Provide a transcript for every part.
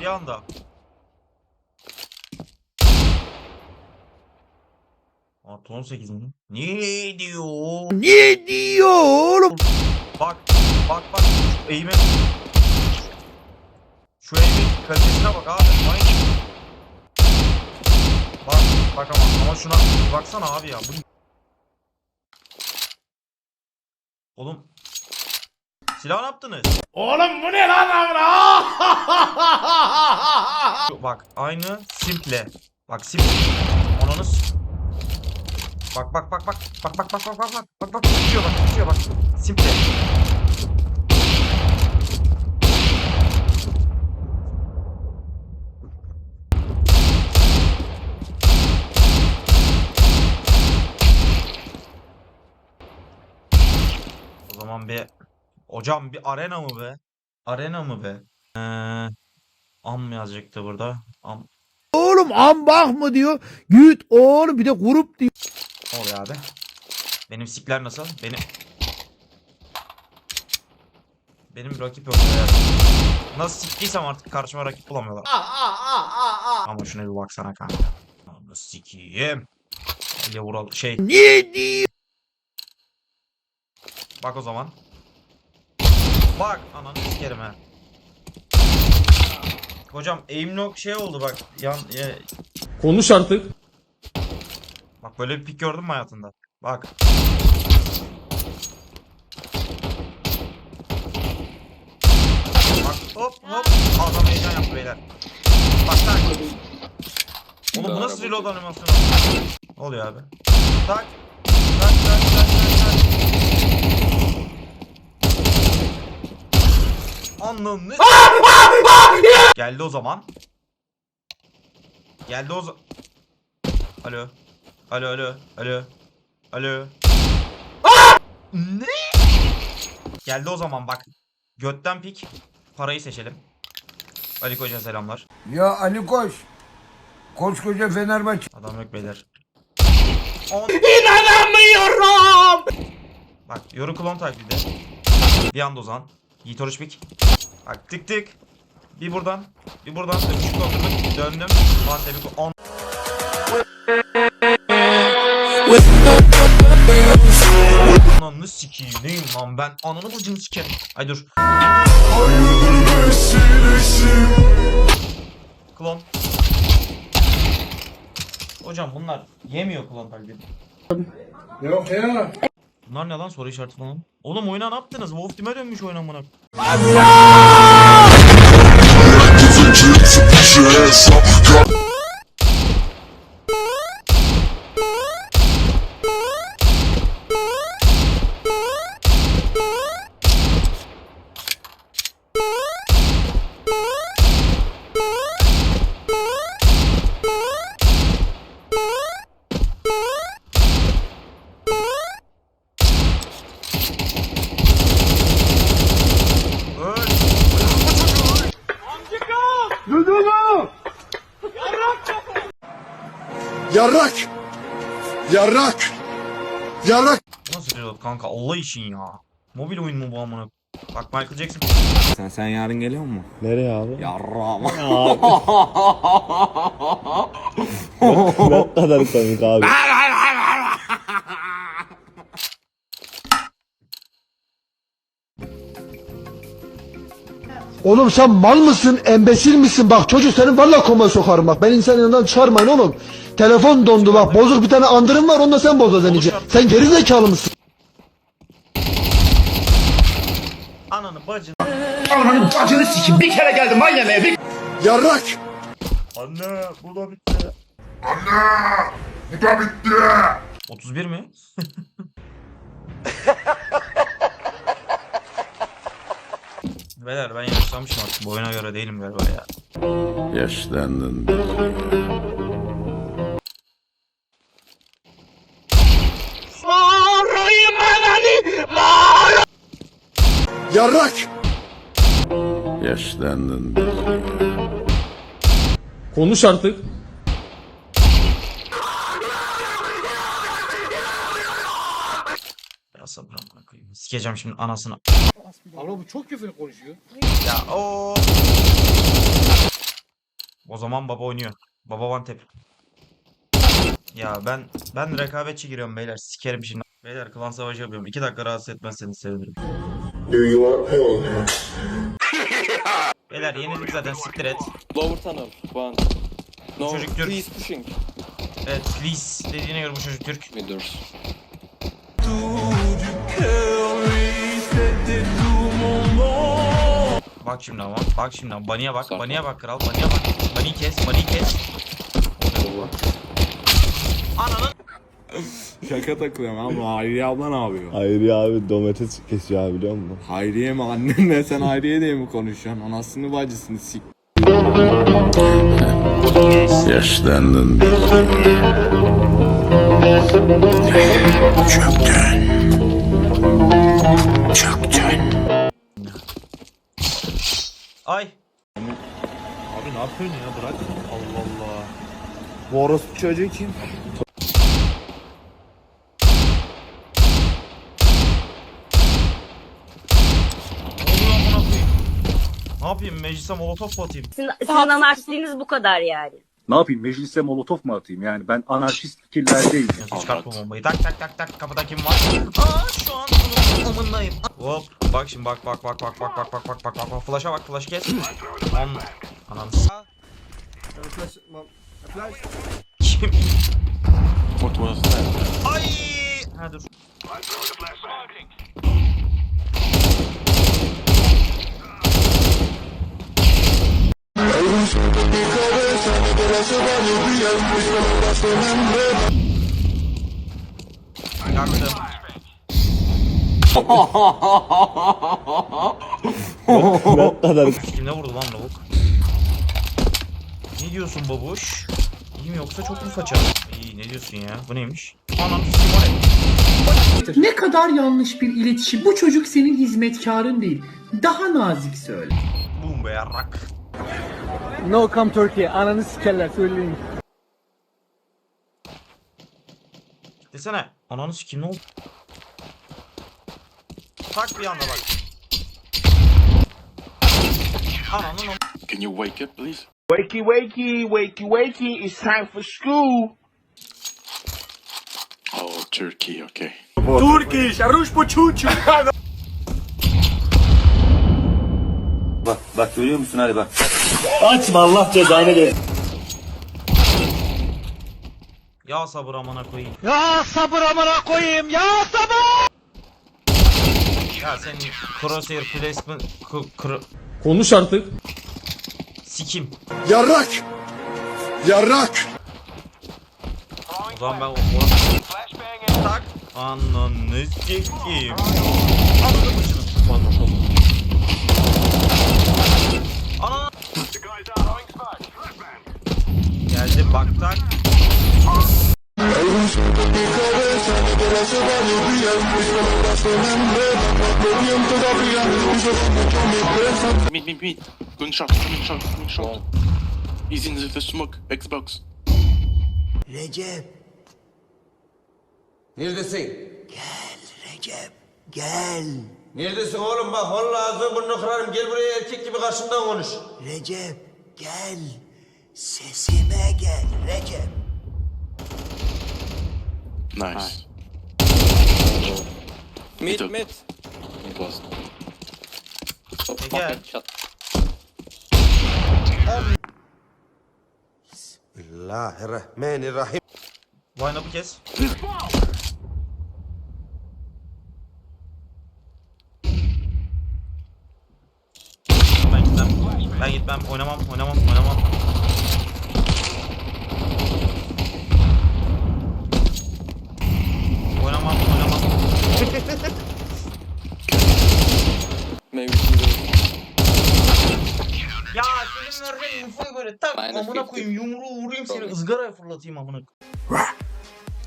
Bir anda. Artı 18 mi? Ne diyor? Ne diyor oğlum? Bak, bak bak şu eğime. Şu eğimin kalitesine bak abi. Aynı. Bak, bak ama ama şuna baksana abi ya. Bu... Oğlum. Silah ne yaptınız? Oğlum bu ne lan amına? Bak aynı simple. Bak simple. Ananı Bak bak bak bak. Bak bak bak bak bak bak. Bak bak düşüyor bak düşüyor bak. Simple. O zaman bir Hocam bir arena mı be? Arena mı be? Ee, am mı yazacaktı burada? Am Oğlum ambak mı diyor? Güt oğlum bir de grup diyor. Oluyor abi? Benim sikler nasıl? Benim... Benim rakip yok. ya. Nasıl siktiysem artık karşıma rakip bulamıyorlar. Ama şuna bir baksana kanka. Nasıl sikiyim? Öyle vural şey Ne diyor? bak o zaman. Bak ananı sikerim ha. Hocam aim lock şey oldu bak. Yan, e, Konuş artık. bak böyle bir pik gördün mü hayatında? Bak. Bak hop hop. Adam heyecan yaptı beyler. Bak tak. Oğlum bu nasıl reload animasyonu? Ne oluyor abi? Tak tak tak tak tak. Ananı. Geldi o zaman. Geldi o zaman. Alo. Alo alo alo. Alo. Ne? Geldi o zaman bak. Götten pik. Parayı seçelim. Ali Koç'a selamlar. Ya Ali Koç. Koskoca Fenerbahçe. Adam yok beyler. On... İnanamıyorum. Bak yoru klon taklidi. Bir anda Ozan. Yiğit Oruç pik. Bak tık tık. Bir buradan. Bir buradan. Öpüşük oturduk. Döndüm. Mantep on. Ananı sikeyim neyim lan ben ananı bacını sikerim. Ay dur. Klon. Hocam bunlar yemiyor klon taklidi. Yok ya. Bunlar ne lan soru işareti falan. Oğlum oyuna ne yaptınız? Wolf Team'e dönmüş oyun amına. Öl. Yarrak! Yarrak! Yarrak! Nasıl reload kanka Allah için ya. Mobil oyun mu bu amına? Bak Michael Jackson. Sen sen yarın geliyor mu? Nereye abi? Yarram. ne kadar komik abi. Oğlum sen mal mısın, embesil misin? Bak çocuk senin valla koma sokarım bak. Ben insan yanından çıkarmayın oğlum. Telefon dondu bak. Bozuk bir tane andırım var onu da sen bozacaksın iyice. Sen geri zekalı mısın? Ananı bacını. Ananın bacını sikim. Bir kere geldim mahalleye bir Yarrak! Anne bu da bitti. Bu da bitti! 31 mi? Beyler ben yaşlanmışım artık. Bu oyuna göre değilim galiba ya. Yaşlandın. Yarrak! Yaşlandın. Konuş artık. Sikeceğim şimdi anasını. Abla bu çok küfür konuşuyor. Ya o O zaman baba oynuyor. Baba one tap. Ya ben ben rekabetçi giriyorum beyler. Sikerim şimdi. Beyler klan savaşı yapıyorum. 2 dakika rahatsız etmezseniz sevinirim. Beyler yenildik zaten siktir et. Lower tunnel. One. No, Çocuk Türk. please pushing. Evet please dediğine göre bu çocuk Türk. Windows. Bak şimdi ama. Bak şimdi ama. Baniye bak. Baniye bak kral. Baniye bak. Baniyi kes. Baniyi kes. Ananın. Şaka takılıyorum ama Hayriye abla ne yapıyor? Hayriye abi domates kesiyor abi biliyor musun? Hayriye mi annenle sen Hayriye diye mi konuşuyorsun? Anasını bacısını sik. Yaşlandın. Ay. Abi ne yapıyorsun ya bırak. Allah Allah. Bu orospu çocuğu kim? Ne yapayım? Meclise molotof mu atayım? Sizin, sizin anarşistliğiniz bu kadar yani. Ne yapayım meclise molotof mu atayım yani ben anarşist fikirlerdeyim. Nasıl çıkart bu bombayı? Tak tak tak tak. Kapıda kim var? Aa şu an onun amındayım. Hop. Bak şimdi bak bak bak bak bak bak bak bak bak bak bak. Flash'a bak flash'ı kes. On. Ananı s- Kim? What was that? Ay! Ha dur. Ne kadar Kimle vurdu lan lavuk? Ne diyorsun babuş? İyi mi yoksa çok mu faça? İyi ne diyorsun ya? Bu neymiş? Anam ne? Ne kadar yanlış bir iletişim. Bu çocuk senin hizmetkarın değil. Daha nazik söyle. Bum be yarrak. No come Turkey. Ananı sikerler söyleyin. Desene. Ananı sikim ne oldu? Tak bir anda bak. Ananın am- Can you wake up, please? Wakey wakey wakey wakey it's time for school. Oh, Turkey, okay. Turkey şaruş bu çuçu. Bak bak görüyor musun hadi bak. Ya sabır amına koyayım. Ya sabır amına koyayım ya sabır. Ya senin crosshair placement Konuş artık. sikim. Yarrak. Yarrak. O zaman ben o tak ananı sikeyim. Ananı başını. Ananı. Geldi bak tak solución con mi cabeza No te la lleva Mis palabras se me enredan Más corriente todavía Y se va mucho mi presa Mid, mid, mid Gunshot, gunshot, gunshot He's in the smoke, Xbox. Recep. Neredesin? Gel Recep Gel. Neredesin oğlum? Bak vallahi ağzını burnunu kırarım. Gel buraya erkek gibi karşımdan konuş. Recep gel. Sesim Nice. Mid Mid, mid. It was. E gel. Bismillahirrahmanirrahim. Vayna bu kez. Ben gitmem. Ben gitmem. Oynamam. Oynamam. Oynamam. Oynamam. Maybe she will. Ya senin verdiğin infoyu böyle tak Aynen, amına koyayım yumruğu vurayım seni ızgaraya fırlatayım amına.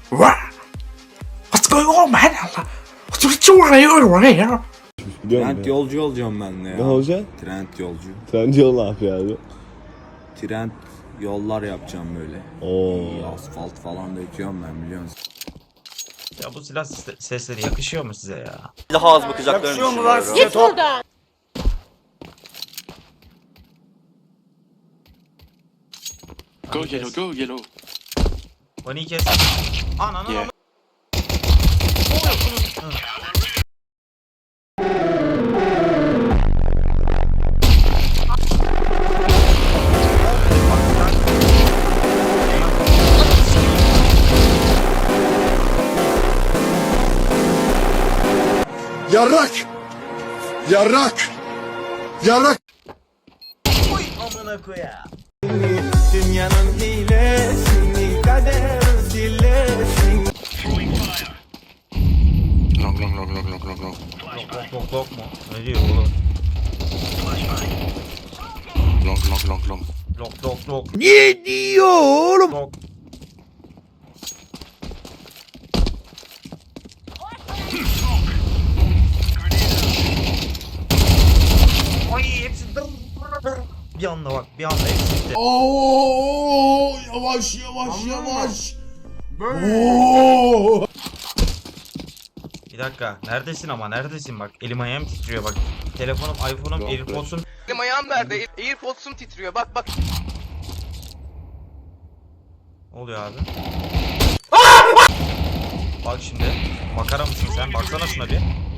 What's going on man? What you want Biliyor Trend yolcu olacağım ben de ya. Ne olacaksın? Trend yolcu. Sen yol ne yapıyor abi? Trend yollar yapacağım böyle. Oo. İyi asfalt falan döküyorum ben biliyor musun? Ya bu silah sesle- sesleri yakışıyor mu size ya? Yakışıyor mu lan size Git buradan. Go yellow, go yellow. Paniği kes. Ananı Yeah. Yarrak! Yarrak! Yarrak! Oy amına koya. Dünyanın hilesini kader zillesin Long, long, long, long, long, long, long. Lok lok lok mu? Ne diyor oğlum? Long, long, long, long. Lok lok lok. Ne diyor oğlum? Lok. Ay hepsi dır dır dır. Bir anda bak bir anda hepsi gitti. Oo yavaş yavaş yavaş. Bir dakika neredesin ama neredesin bak elim ayağım titriyor bak. Telefonum iPhone'um Yok, Airpods'um Benim ayağım nerede? Airpods'um titriyor. Bak bak. Ne oluyor abi? Bak şimdi. Makara mısın sen? Baksana şuna bir.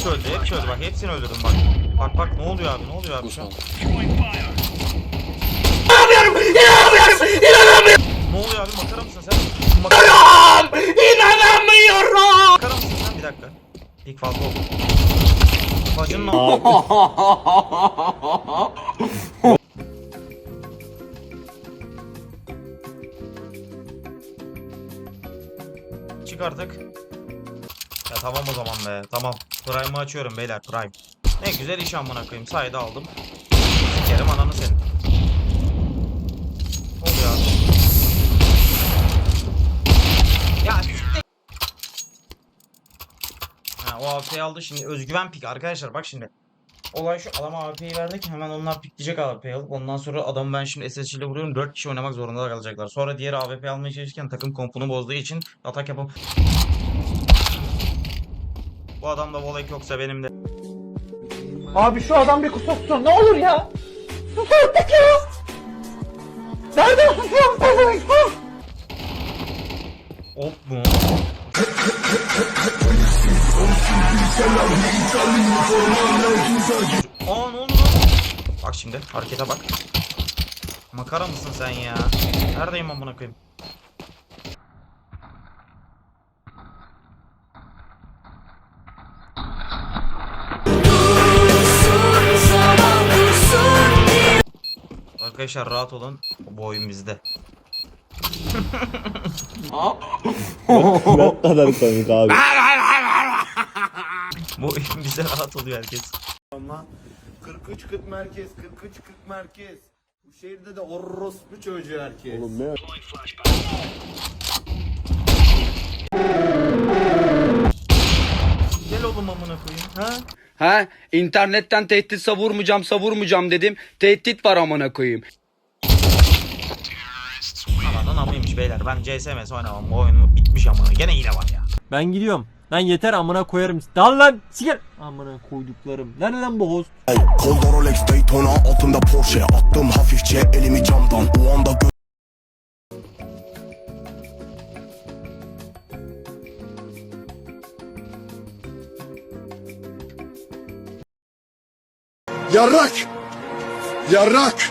Hepsi öldü, hepsi öldü. Bak hepsini öldürdüm bak. Bak bak ne oluyor abi? Ne oluyor abi şu an? Ne oluyor abi? Makara mısın sen? Makara... İnanamıyorum! Makara mısın sen? Bir dakika. İlk fazla oldu. Bacının ne Çık artık. Ya tamam o zaman be. Tamam. Prime'ı açıyorum beyler. Prime. Ne güzel iş amına koyayım. Sayda aldım. Sikerim ananı senin. Oluyor abi? Ya o AWP'yi aldı şimdi özgüven pik arkadaşlar bak şimdi. Olay şu adama AWP'yi verdik hemen onlar pikleyecek AWP'yi alıp ondan sonra adamı ben şimdi SSC ile vuruyorum 4 kişi oynamak zorunda kalacaklar. Sonra diğer AWP almaya çalışırken takım kompunu bozduğu için atak yapıp Bu adamda volek yoksa benim de Abi şu adam bir kusursun ne olur ya. Sus artık ya. Nereden susuyorsun sus. Hop mu? Aa ne oldu lan? Bak şimdi harekete bak. Makara mısın sen ya? Neredeyim amına koyayım? Arkadaşlar rahat olun. Bu oyun bizde. ne kadar komik abi. Bu oyun bize rahat oluyor herkes. 43 40 merkez 43 40 merkez. Bu şehirde de orospu çocuğu herkes. Oğlum ne? Gel oğlum amına koyayım. Ha? Ha? İnternetten tehdit savurmayacağım savurmayacağım dedim. Tehdit var amına koyayım. Ananın amıymış beyler. Ben CSMS oynamam. Bu oyun bitmiş ama. Gene yine var ya. Ben gidiyorum. Lan yeter amına koyarım. Dal lan. Siker. Amına koyduklarım. Nerede lan bu host? Kolda Rolex Daytona altında Porsche Attım hafifçe elimi camdan O anda gö- Yarrak! Yarrak!